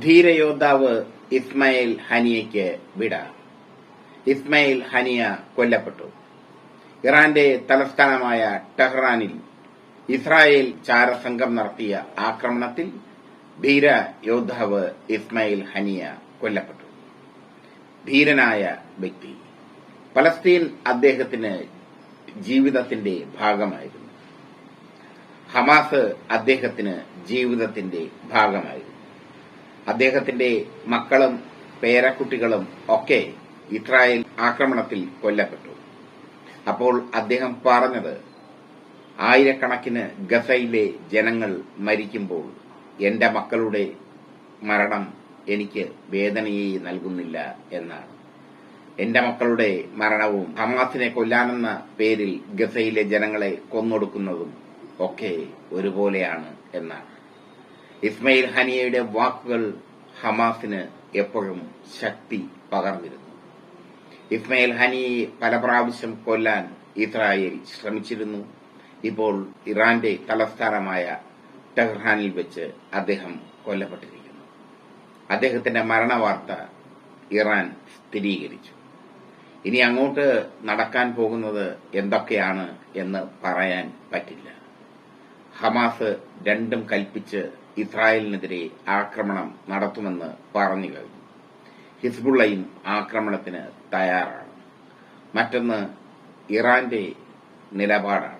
ധീരയോദ്ധാവ് ഇസ്മയിൽ ഹനിയയ്ക്ക് വിട. ഇസ്മയിൽ ഹനിയ കൊല്ലപ്പെട്ടു. ഇറാന്റെ തലസ്ഥാനമായ ടെഹ്റാനിൽ ഇസ്രായേൽ ചാരസംഘം നടത്തിയ ആക്രമണത്തിൽ ധീര യോദ്ധാവ് ഇസ്മയിൽ ഹനിയ കൊല്ലപ്പെട്ടു. ധീരനായ വ്യക്തി. പലസ്തീൻ അദ്ദേഹത്തിന് ജീവിതത്തിന്റെ ഭാഗമായിരുന്നു. ഹമാസ് അദ്ദേഹത്തിന് ജീവിതത്തിന്റെ ഭാഗമായിരുന്നു. അദ്ദേഹത്തിന്റെ മക്കളും പേരക്കുട്ടികളും ഒക്കെ ഇസ്രായേൽ ആക്രമണത്തിൽ കൊല്ലപ്പെട്ടു. അപ്പോൾ അദ്ദേഹം പറഞ്ഞത് ആയിരക്കണക്കിന് ഗസയിലെ ജനങ്ങൾ മരിക്കുമ്പോൾ എന്റെ മക്കളുടെ മരണം എനിക്ക് വേദനയെ നൽകുന്നില്ല എന്നാണ്. എന്റെ മക്കളുടെ മരണവും ഹമാസിനെ കൊല്ലാനെന്ന പേരിൽ ഗസയിലെ ജനങ്ങളെ കൊന്നൊടുക്കുന്നതും ഒക്കെ ഒരുപോലെയാണ് എന്നാണ്. ഇസ്മയിൽ ഹനിയയുടെ വാക്കുകൾ ഹമാസിന് എപ്പോഴും ശക്തി പകർന്നിരുന്നു. ഇസ്മയിൽ ഹനിയെ പല പ്രാവശ്യം കൊല്ലാൻ ഇസ്രായേൽ ശ്രമിച്ചിരുന്നു. ഇപ്പോൾ ഇറാന്റെ തലസ്ഥാനമായ ടെഹ്റാനിൽ വെച്ച് അദ്ദേഹം കൊല്ലപ്പെട്ടിരിക്കുന്നു. അദ്ദേഹത്തിന്റെ മരണവാർത്ത ഇറാൻ സ്ഥിരീകരിച്ചു. ഇനി അങ്ങോട്ട് നടക്കാൻ പോകുന്നത് എന്തൊക്കെയാണ് എന്ന് പറയാൻ പറ്റില്ല. ഹമാസ് രണ്ടും കൽപ്പിച്ച് ഇസ്രായേലിനെതിരെ ആക്രമണം നടത്തുമെന്ന് പറഞ്ഞു കഴിഞ്ഞു. ഹിസ്ബുള്ളയും ആക്രമണത്തിന് തയ്യാറാണ്. മറ്റൊന്ന് ഇറാന്റെ നിലപാടാണ്.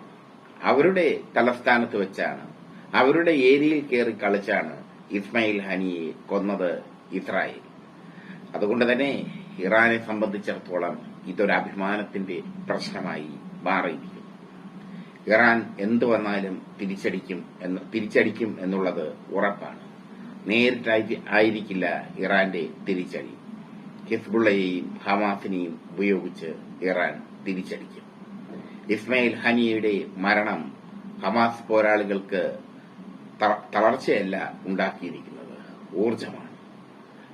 അവരുടെ തലസ്ഥാനത്ത് വെച്ചാണ് അവരുടെ ഏരിയയിൽ കയറി കളിച്ചാണ് ഇസ്മായിൽ ഹനിയെ കൊന്നത് ഇസ്രായേൽ. അതുകൊണ്ട് തന്നെ ഇറാനെ സംബന്ധിച്ചിടത്തോളം ഇതൊരു അഭിമാനത്തിന്റെ പ്രശ്നമായി മാറിയിരിക്കുന്നു. ഇറാൻ എന്തു വന്നാലും തിരിച്ചടിക്കും എന്ന് തിരിച്ചടിക്കും എന്നുള്ളത് ഉറപ്പാണ്. നേരിട്ടായി ആയിരിക്കില്ല ഇറാന്റെ തിരിച്ചടി. ഹിസ്ബുള്ളയെയും ഹമാസിനെയും ഉപയോഗിച്ച് ഇറാൻ തിരിച്ചടിക്കും. ഇസ്മയിൽ ഹനിയുടെ മരണം ഹമാസ് പോരാളികൾക്ക് തളർച്ചയല്ല ഉണ്ടാക്കിയിരിക്കുന്നത്. ഊർജമാണ്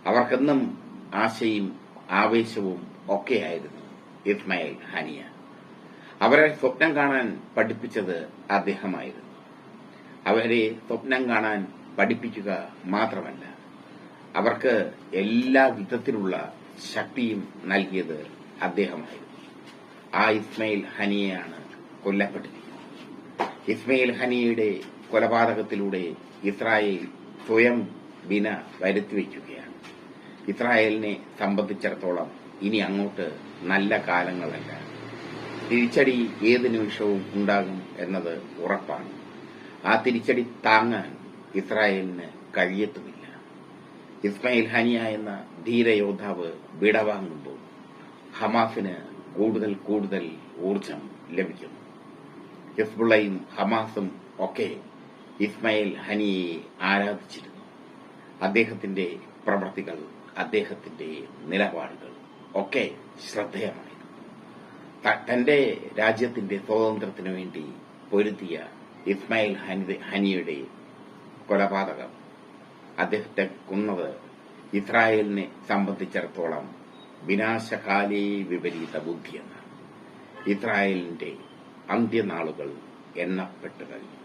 അവർക്കെന്നും ആശയും ആവേശവും ഒക്കെയായിരുന്നു ഇസ്മയിൽ ഹനിയ. അവരെ സ്വപ്നം കാണാൻ പഠിപ്പിച്ചത് അദ്ദേഹമായിരുന്നു. അവരെ സ്വപ്നം കാണാൻ പഠിപ്പിക്കുക മാത്രമല്ല അവർക്ക് എല്ലാ വിധത്തിലുള്ള ശക്തിയും നൽകിയത് അദ്ദേഹമായിരുന്നു. ആ ഇസ്മയിൽ ഹനിയെയാണ് കൊല്ലപ്പെട്ടിരിക്കുന്നത്. ഇസ്മയിൽ ഹനിയുടെ കൊലപാതകത്തിലൂടെ ഇസ്രായേൽ സ്വയം വിന വരുത്തിവെക്കുകയാണ് ഇസ്രായേലിനെ സംബന്ധിച്ചിടത്തോളം ഇനി അങ്ങോട്ട് നല്ല കാലങ്ങളല്ല. തിരിച്ചടി ഏത് നിമിഷവും ഉണ്ടാകും എന്നത് ഉറപ്പാണ്. ആ തിരിച്ചടി താങ്ങാൻ ഇസ്രായേലിന് കഴിയത്തുമില്ല. ഇസ്മായിൽ ഹനിയ എന്ന ധീരയോദ്ധാവ് വിടവാങ്ങുമ്പോൾ ഹമാസിന് കൂടുതൽ കൂടുതൽ ഊർജം ലഭിക്കുന്നു. ഹിസ്ബുള്ളയും ഹമാസും ഒക്കെ ഇസ്മായിൽ ഹനിയെ ആരാധിച്ചിരുന്നു. അദ്ദേഹത്തിന്റെ പ്രവൃത്തികൾ അദ്ദേഹത്തിന്റെ നിലപാടുകൾ ഒക്കെ ശ്രദ്ധേയമായിരുന്നു ത- തന്റെ രാജ്യത്തിന്റെ സ്വാതന്ത്ര്യത്തിനു വേണ്ടി പൊരുത്തിയ ഇസ്മായിൽ ഹനിയുടെ കൊലപാതകം. അദ്ദേഹത്തെ കൊന്നത് ഇസ്രായേലിനെ സംബന്ധിച്ചിടത്തോളം വിനാശകാലേ വിപരീത ബുദ്ധിയെന്നാണ് ഇസ്രായേലിന്റെ അന്ത്യനാളുകൾ എണ്ണപ്പെട്ടു കഴിഞ്ഞു.